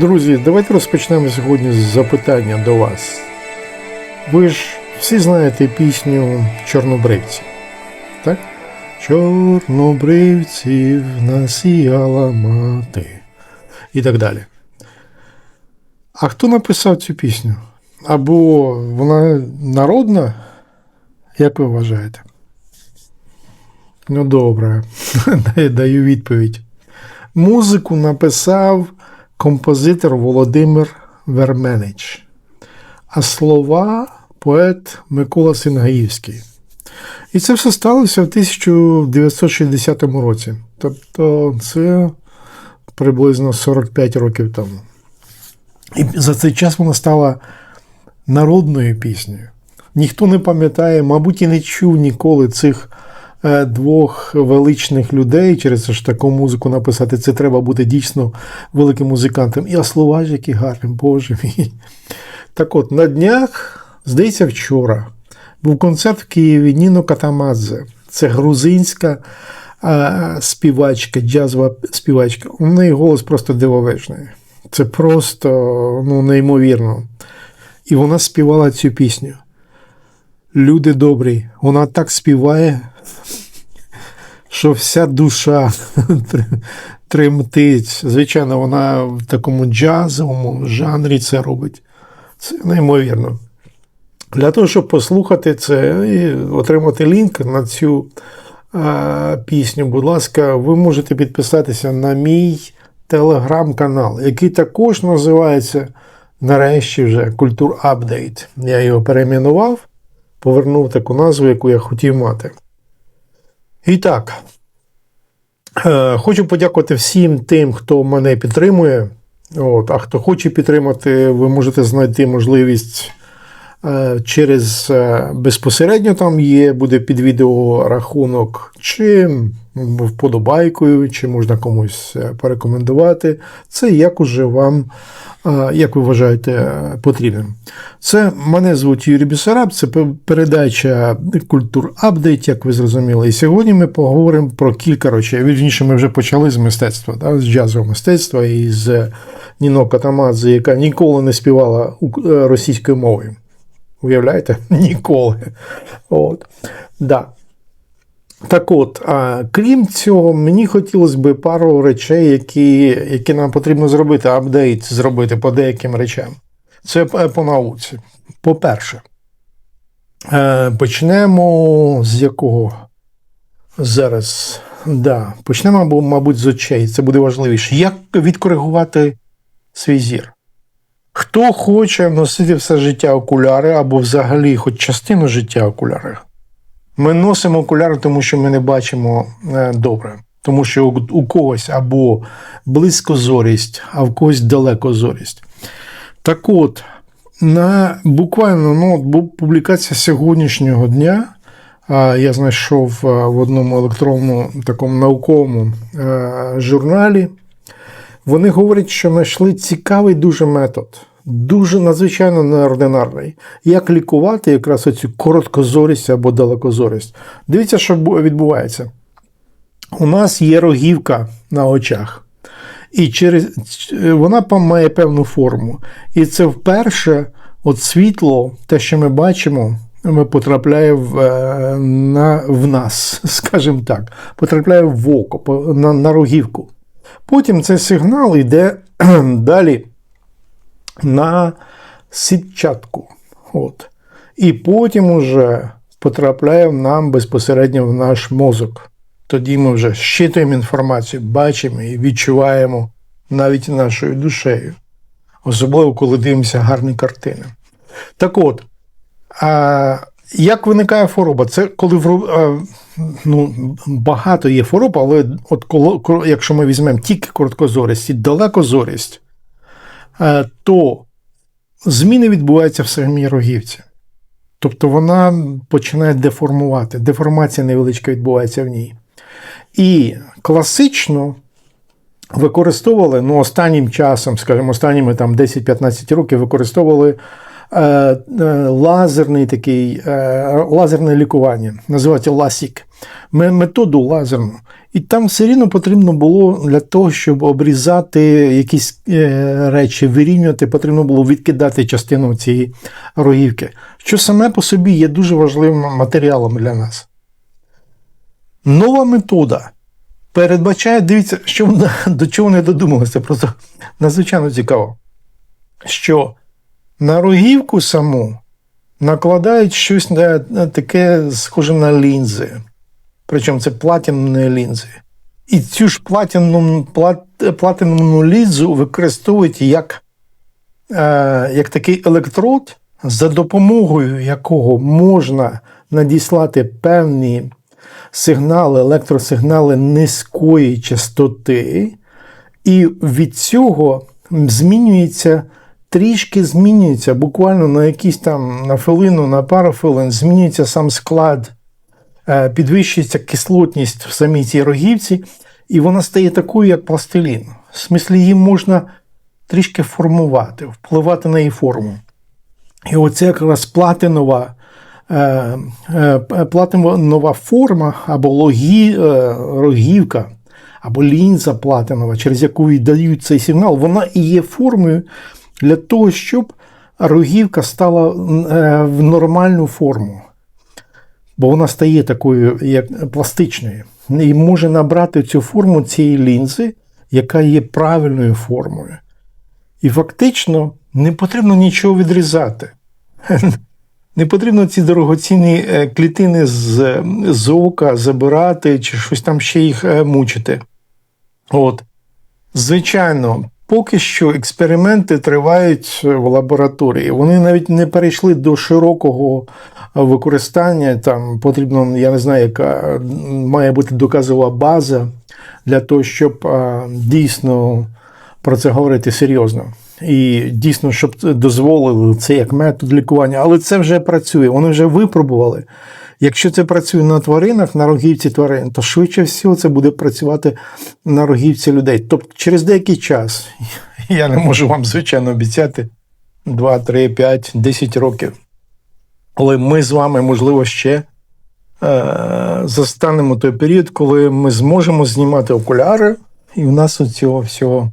Друзі, давайте розпочнемо сьогодні з запитання до вас. Ви ж всі знаєте пісню Чорнобривці, так? Чорнобривців насіяла мати. І так далі. А хто написав цю пісню? Або вона народна? Як ви вважаєте? Ну, добре, даю відповідь. Музику написав композитор Володимир Верменич, а слова поет Микола Сингаївський. І це все сталося в 1960 році. Тобто це приблизно 45 років тому. І за цей час вона стала народною піснею. Ніхто не пам'ятає, мабуть, і не чув ніколи цих двох величних людей через ж таку музику написати. Це треба бути дійсно великим музикантом. І слова ж які гарні, Боже мій. Так от, на днях, здається, вчора був концерт в Києві Ніно Катамадзе. Це грузинська а, співачка, джазова співачка. У неї голос просто дивовижний. Це просто ну, неймовірно. І вона співала цю пісню. Люди добрі, вона так співає, що вся душа тремтить. Звичайно, вона в такому джазовому жанрі це робить. Це неймовірно. Для того, щоб послухати це і отримати лінк на цю а, пісню, будь ласка, ви можете підписатися на мій телеграм-канал, який також називається нарешті вже Культур Апдейт. Я його перейменував, повернув таку назву, яку я хотів мати. І так, е, хочу подякувати всім тим, хто мене підтримує. От, А хто хоче підтримати, ви можете знайти можливість через е, безпосередньо там є, буде під відео рахунок, чи вподобайкою, чи можна комусь порекомендувати. Це як уже вам, як ви вважаєте, потрібним. Це мене звуть Юрій Бісараб, це передача Культур Апдейт, як ви зрозуміли. І сьогодні ми поговоримо про кілька речей. Вірніше, ми вже почали з мистецтва, да, з джазового мистецтва і з Ніно Катамадзе, яка ніколи не співала російською мовою. Уявляєте? Ніколи. От. Да. Так от, а, крім цього, мені хотілося б пару речей, які які нам потрібно зробити, апдейт зробити по деяким речам. Це по науці. По-перше, е, почнемо з якого зараз. Да, Почнемо, мабуть, з очей. Це буде важливіше. Як відкоригувати свій зір? Хто хоче носити все життя окуляри або взагалі хоч частину життя окуляри? Ми носимо окуляри, тому що ми не бачимо е, добре. Тому що у когось або близькозорість, а в когось далекозорість. Так от, на буквально ну, публікація сьогоднішнього дня я знайшов в одному електронному такому науковому е, журналі. Вони говорять, що знайшли цікавий дуже метод дуже надзвичайно неординарний. Як лікувати якраз оцю короткозорість або далекозорість? Дивіться, що відбувається. У нас є рогівка на очах, і через вона має певну форму. І це вперше от світло, те, що ми бачимо, ми потрапляє в е, на, в нас, скажімо так, потрапляє в око, на, на рогівку. Потім цей сигнал йде далі на сітчатку. От. І потім уже потрапляє нам безпосередньо в наш мозок. Тоді ми вже щитуємо інформацію, бачимо і відчуваємо навіть нашою душею. Особливо, коли дивимося гарні картини. Так от, а, як виникає хвороба? Це коли ну, багато є хвороб, але от коли, якщо ми візьмемо тільки короткозорість і далекозорість, Е, то зміни відбуваються в самій рогівці. Тобто вона починає деформувати, деформація невеличка відбувається в ній. І класично використовували ну, останнім часом, скажімо, останніми 10-15 років використовували е, е, лазерний такий, е, лазерне лікування, називається ласік. методу лазерну. І там все рівно потрібно було для того, щоб обрізати якісь е, речі, вирівнювати, потрібно було відкидати частину цієї рогівки, що саме по собі є дуже важливим матеріалом для нас. Нова метода передбачає, дивіться, що до чого не додумалися, просто надзвичайно цікаво, що на рогівку саму накладають щось таке схоже на лінзи. Причому це платінні лінзи. І цю ж платінну, плат, платинну лінзу використовують як, е, як такий електрод, за допомогою якого можна надіслати певні сигнали, електросигнали низької частоти, і від цього змінюється, трішки змінюється, буквально на якісь там на хвилину, на пару хвилин, змінюється сам склад, е, підвищується кислотність в самій цій рогівці, і вона стає такою, як пластилін. В смислі, її можна трішки формувати, впливати на її форму. І оце якраз платинова, е, е, платинова форма або логі, рогівка, або лінза платинова, через яку і дають цей сигнал, вона і є формою для того, щоб рогівка стала е, в нормальну форму. Бо вона стає такою як пластичною. І може набрати цю форму цієї лінзи, яка є правильною формою. І фактично не потрібно нічого відрізати. Не потрібно ці дорогоцінні е, клітини з, з ока забирати чи щось там ще їх е, мучити. От. Звичайно, поки що експерименти тривають в лабораторії. Вони навіть не перейшли до широкого використання. Там потрібно, я не знаю, яка має бути доказова база для того, щоб дійсно про це говорити серйозно. І дійсно, щоб дозволили це як метод лікування, але це вже працює, вони вже випробували. Якщо це працює на тваринах, на рогівці тварин, то швидше всього це буде працювати на рогівці людей. Тобто через деякий час, я не можу вам, звичайно, обіцяти 2, 3, 5, 10 років. Але ми з вами, можливо, ще е, застанемо той період, коли ми зможемо знімати окуляри, і в нас у цього всього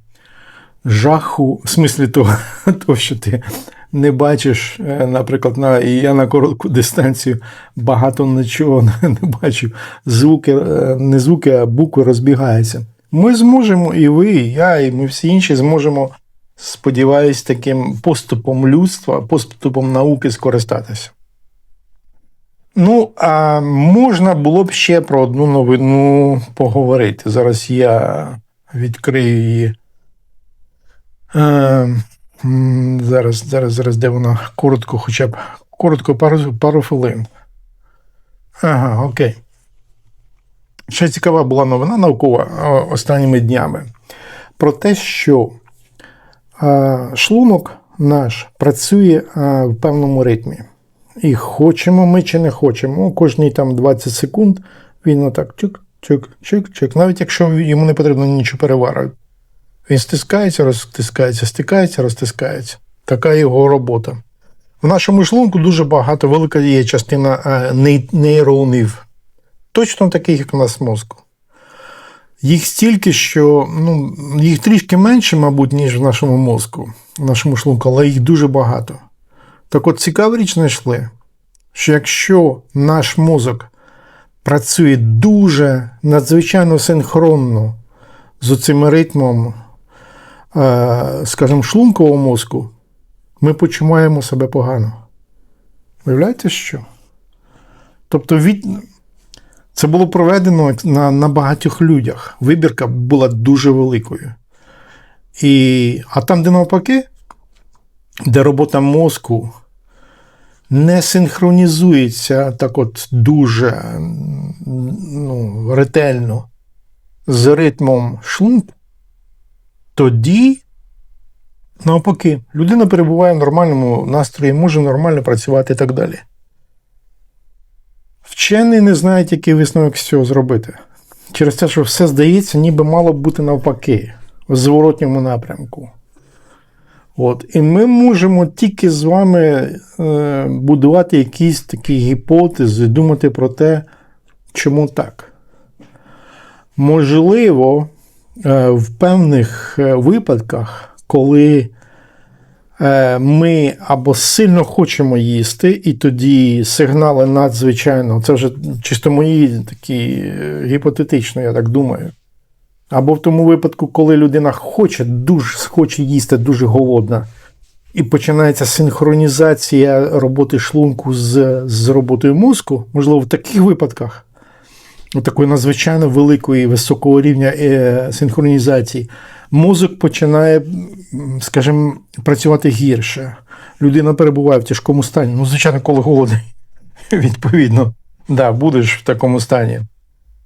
жаху, в смислі того, того, що ти не бачиш, е, наприклад, на, і я на коротку дистанцію багато нічого не бачу. Звуки, е, не звуки, а букви розбігаються. Ми зможемо, і ви, і я, і ми всі інші зможемо, сподіваюсь, таким поступом людства, поступом науки скористатися. Ну, а можна було б ще про одну новину поговорити. Зараз я відкрию її. Е, зараз, зараз, зараз, де вона коротко, хоча б коротко, пару, пару хвилин. Ага, окей. Ще цікава була новина наукова останніми днями про те, що шлунок наш працює в певному ритмі. І хочемо ми чи не хочемо, кожні там 20 секунд він отак чик, чик, чик, чик. Навіть якщо йому не потрібно нічого переварити. Він стискається, розтискається, стикається, розтискається. Така його робота. В нашому шлунку дуже багато, велика є частина е, нейронів, точно таких, як у нас мозку. Їх стільки, що ну, їх трішки менше, мабуть, ніж в нашому мозку, в нашому шлунку, але їх дуже багато. Так от цікаву річ знайшли, що якщо наш мозок працює дуже надзвичайно синхронно з цим ритмом, скажімо, шлункового мозку, ми почуваємо себе погано. Уявляєте, що? Тобто від... це було проведено на, на багатьох людях. Вибірка була дуже великою. І... А там, де навпаки, де робота мозку не синхронізується так от дуже ну, ретельно з ритмом шлунку, тоді, навпаки, людина перебуває в нормальному настрої, може нормально працювати і так далі. Вчені не знають, який висновок з цього зробити. Через те, що все здається, ніби мало б бути навпаки, в зворотньому напрямку. От. І ми можемо тільки з вами е, будувати якісь такі гіпотези, думати про те, Чому так? Можливо, в певних е, випадках, коли е, ми або сильно хочемо їсти, і тоді сигнали надзвичайно, це вже чисто мої такі е, гіпотетично, я так думаю. Або в тому випадку, коли людина хоче, дуже хоче їсти, дуже голодна, і починається синхронізація роботи шлунку з, з роботою мозку, можливо, в таких випадках, такої надзвичайно великої високого рівня е, синхронізації, мозок починає, скажімо, працювати гірше. Людина перебуває в тяжкому стані. Ну, звичайно, коли голодний, відповідно, да, будеш в такому стані.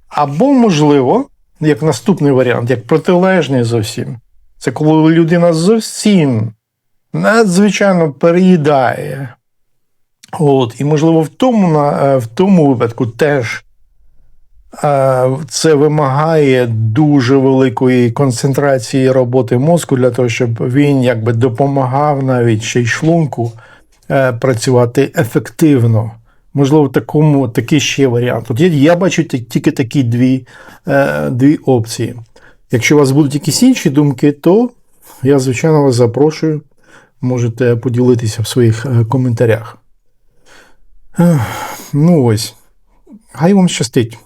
Або, можливо, як наступний варіант, як протилежний зовсім. Це коли людина зовсім надзвичайно переїдає. От, і, можливо, в тому, е, в тому випадку теж це вимагає дуже великої концентрації роботи мозку для того, щоб він якби допомагав навіть ще й шлунку е, працювати ефективно. Можливо, такому такий ще варіант. От я, бачу тільки такі дві, е, дві опції. Якщо у вас будуть якісь інші думки, то я, звичайно, вас запрошую. Можете поділитися в своїх е, коментарях. Ну ось. Хай вам щастить.